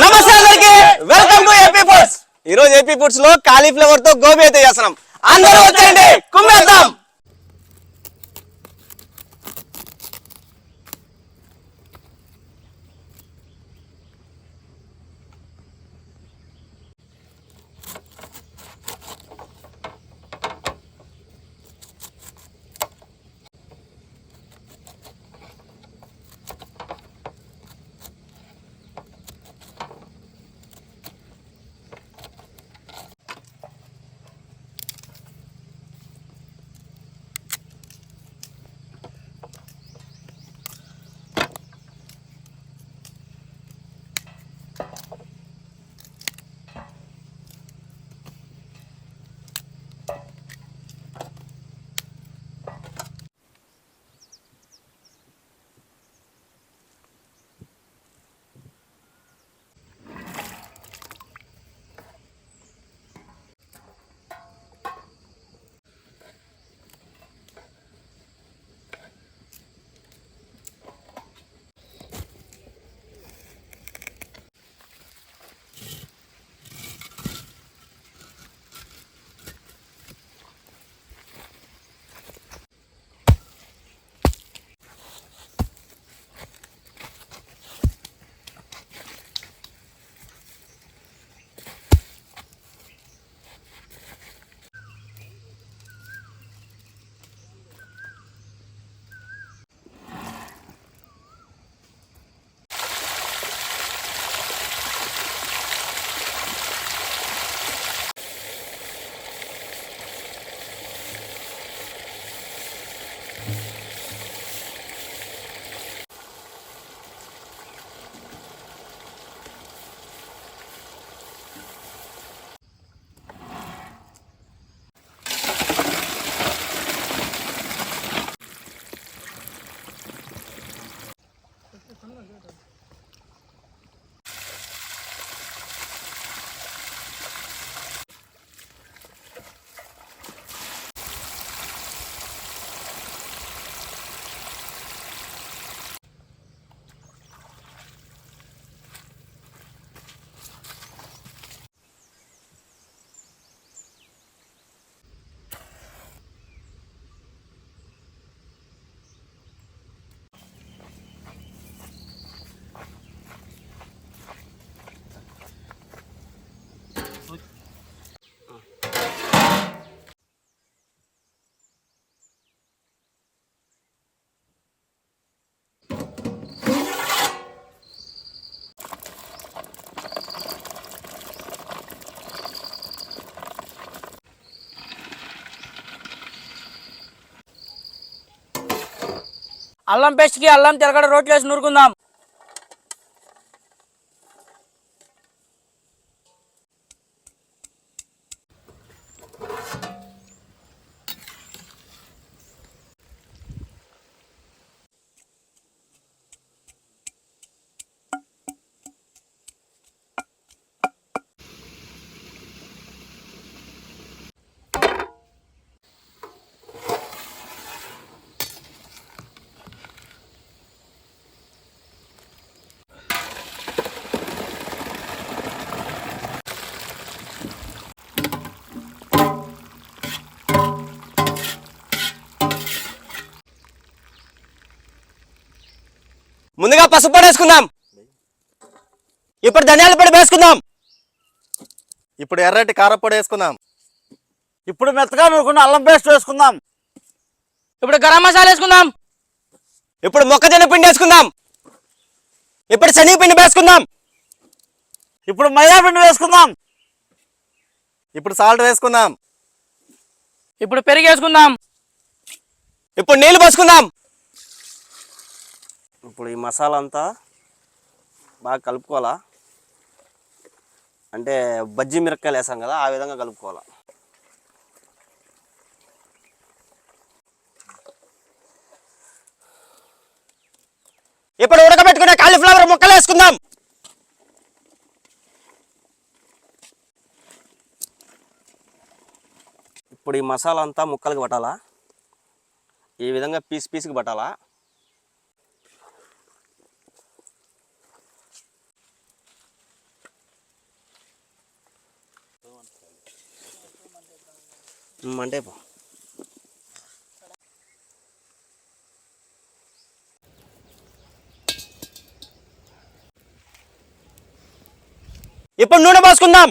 నమస్తే అందరికి. Welcome to AP foods ఈ రోజు ఏపీ ఫుడ్స్లో కాలీఫ్లవర్తో గోబీ అయితే చేస్తున్నాం. అందరూ వచ్చేయండి. కుమ్మేద్దాం. అల్లం పేస్ట్కి అల్లం తిరగడ రోట్లు వేసి నూరుకుందాం. ముందుగా పసుపు పొడి వేసుకుందాం ఇప్పుడు ధనియాల పొడి వేసుకుందాం ఇప్పుడు ఎర్రటి కారపొడి వేసుకుందాం ఇప్పుడు మెత్తగా నూరుకున్న అల్లం పేస్ట్ వేసుకుందాం ఇప్పుడు గరం మసాలా వేసుకుందాం ఇప్పుడు మొక్కజొన్న పిండి వేసుకుందాం ఇప్పుడు శనగపిండి వేసుకుందాం ఇప్పుడు మైదా పిండి వేసుకుందాం ఇప్పుడు సాల్ట్ వేసుకుందాం ఇప్పుడు పెరుగు వేసుకుందాం ఇప్పుడు నీళ్ళు పోసుకుందాం ఇప్పుడు ఈ మసాలా అంతా బాగా కలుపుకోవాలా? అంటే బజ్జి మిరక్కాయలు వేసాం కదా ఆ విధంగా కలుపుకోవాలా? ఇప్పుడు ఉడకబెట్టుకునే కాలీఫ్లవర్ ముక్కలు వేసుకుందాం. ఇప్పుడు ఈ మసాలా అంతా ముక్కలకు పట్టాలా? ఈ విధంగా పీస్ పీస్కి పట్టాలా? మండే పో. ఇప్పుడు నూనె పోసుకుందాం.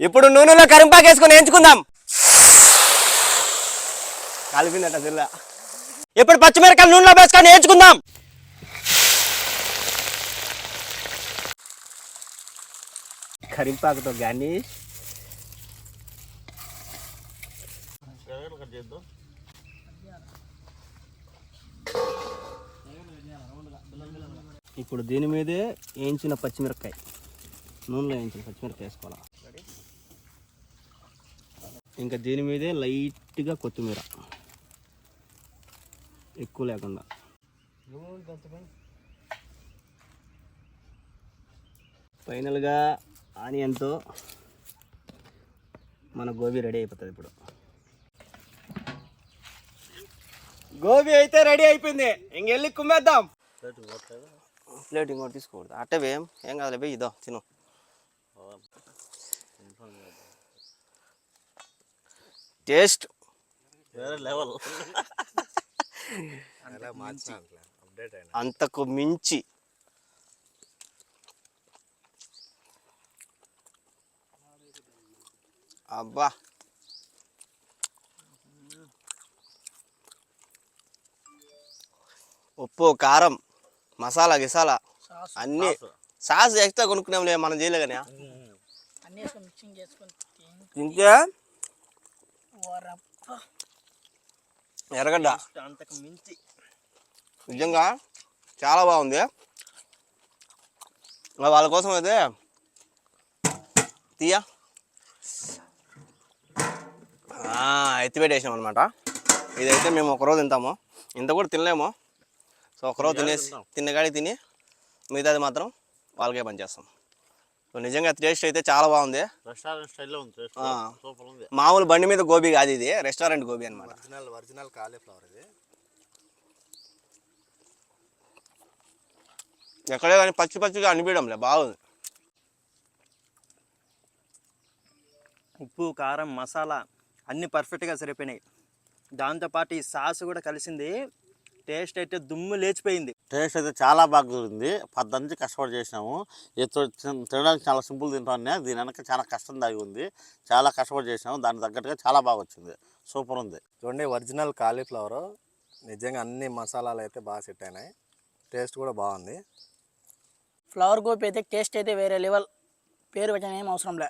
ఇప్పుడు నూనెలో కరింపాకేసుకొని ఎంచుకుందాం కలిపిందట జిల్లా ఇప్పుడు పచ్చిమిరకాయలు నూనెలో వేసుకొని వేయించుకుందాం. కరింపాకుతో కానీ ఇప్పుడు దీని మీదే వేయించిన పచ్చిమిరపకాయ. నూనెలో వేయించిన పచ్చిమిరపకాయ వేసుకోవాలి. ఇంకా దీని మీదే లైట్గా కొత్తిమీర. ఎక్కువ లేకుండా. ఫైనల్గా ఆనియన్తో మన గోబీ రెడీ అయిపోతుంది ఇప్పుడు. గోబీ అయితే రెడీ అయిపోయింది. ఇంకెళ్ళి కుమ్మేద్దాం. ప్లేట్ ఇంకోటి తీసుకోకూడదు. అట్టవేం ఏం కాదులే పోయి ఇదో తిను. టేస్ట్ వేరే లెవెల్ అంతకు మించి. అబ్బా! ఉప్పు కారం మసాలా గిసాలా అన్నీ సాస్. ఎక్స్ట్రా కొనుక్కున్నాంలే మనం చేయలే కానీ. అన్ని వేసుకొని మిక్సింగ్ చేసుకొని ఇంకే. ఎర్రగడ్డ. అంతకు మించి. నిజంగా చాలా బాగుంది. వాళ్ళ కోసం అయితే తీయా? ఎత్తిపెట్టేసాం అనమాట ఇదైతే మేము ఒకరోజు తింటాము. ఇంత కూడా తినలేము. సో ఒకరోజు తినేసి తిన్నగాడి తిని మిగతాది మాత్రం వాళ్ళకే పనిచేస్తాం. నిజంగా టేస్ట్ అయితే చాలా బాగుంది. రెస్టారెంట్ స్టైల్లో ఉంది. సూపర్ ఉంది. మామూలు బండి మీద గోబీ కాదు ఇది రెస్టారెంట్ గోబీ అనమాట ఒరిజినల్ ఒరిజినల్ కాలీఫ్లవర్ ఇది. ఎక్కడే కానీ పచ్చి పచ్చిగా అనిపించడంలే బాగుంది. ఉప్పు కారం మసాలా అన్నీ పర్ఫెక్ట్గా సరిపోయినాయి. దాంతోపాటు ఈ సాస్ కూడా కలిసింది. టేస్ట్ అయితే దుమ్ము లేచిపోయింది. టేస్ట్ అయితే చాలా బాగా కుదిరింది. పద్దంచి కష్టపడి చేసినాము. ఎత్తు తినడానికి చాలా సింపుల్ తింటానే దీని వెనక చాలా కష్టం దాగి ఉంది. చాలా కష్టపడి చేసినాము. దానికి తగ్గట్టుగా చాలా బాగా వచ్చింది. సూపర్ ఉంది. చూడండి ఒరిజినల్ కాలీఫ్లవర్. నిజంగా అన్ని మసాలాలు అయితే బాగా సెట్ అయినాయి. టేస్ట్ కూడా బాగుంది. ఫ్లవర్ గోపి అయితే టేస్ట్ అయితే వేరే లెవెల్. పేరు పెట్టిన ఏం అవసరం లే.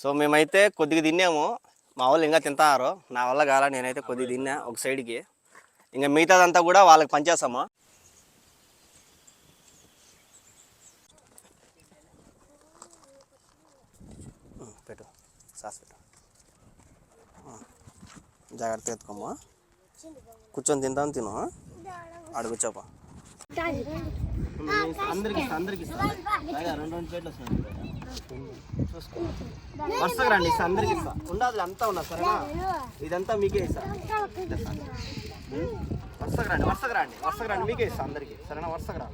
సో మేమైతే కొద్దిగా తిన్నాము. మా వాళ్ళు ఇంకా తింటారు. నా వల్ల కాల నేనైతే కొద్దిగా తిన్నా ఒక సైడ్కి. ఇంకా మిగతాదంతా కూడా వాళ్ళకి పనిచేస్తాము ఆ, జాగ్రత్త ఎత్తుకోమ్మా. కూర్చొని తింటాను తిను ఆ? ఆడ కూర్చోపా అందరికి అందరికి రెండు రెండు ప్లేట్లు వస్తున్నాయి చూసుకో. వరుసగా రండి ఇస్తా అందరికి ఇస్తా. ఉండదు అంతా ఉన్నా సరేనా? ఇదంతా మీకే ఇస్తా. వరుసగా రండి వరుసగా రండి వరుసగా రండి మీకే ఇస్తా అందరికి. సరేనా? వరుసగా రా.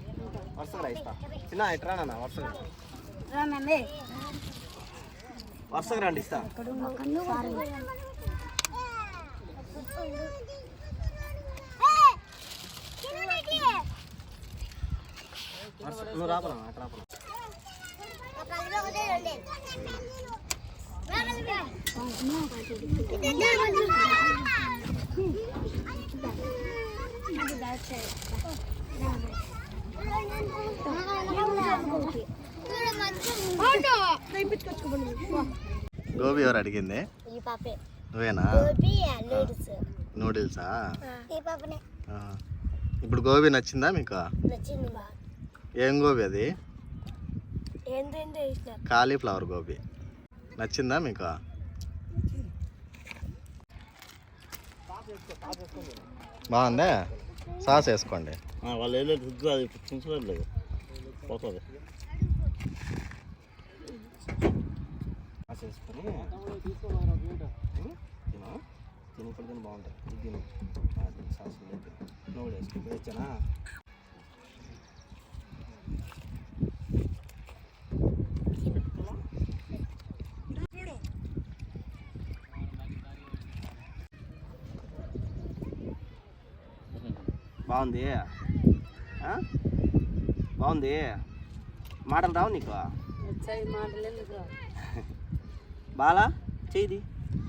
వరుసగా రా ఇస్తా. చిన్న ఇట్రా నాన్న వరుసగా రా. వరుసగా రండి ఇస్తా. వరుస నువ్వు రాపరా అటు రాపరా. గోబీ ఎవరు అడిగింది? ఈ పాపే. నువ్వేనా? నూడిల్స్. నూడిల్సా? ఈ పాపనే. ఆహా. ఇప్పుడు గోబీ నచ్చిందా మీకు? ఏం గోబీ అది? కాలీఫ్లవర్ గోబీ. నచ్చిందా మీకు? బాగుందా? సాస్ వేసుకోండి. వాళ్ళు వెళ్ళేది రుద్దు అది చుంచలేదు పోతుంది. వేసుకొని తిను. తిని ఇప్పుడు తిని బాగుంటుంది ఇది తిను. తిను సాస్ నువ్వు కూడా వేసుకో. బాగుంది? బాగుంది? మాటలు రావు నీకు? బాలా? చేయిది.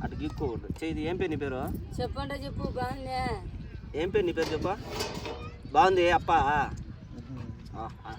అటు గీక్కోకూడదు చేయిది. ఏం పేరు నీ పేరు? చెప్పండి చెప్పు. బాగుంది? ఏం పేరు నీ పేరు చెప్ప. బాగుంది అప్ప? ఆ, ఆ.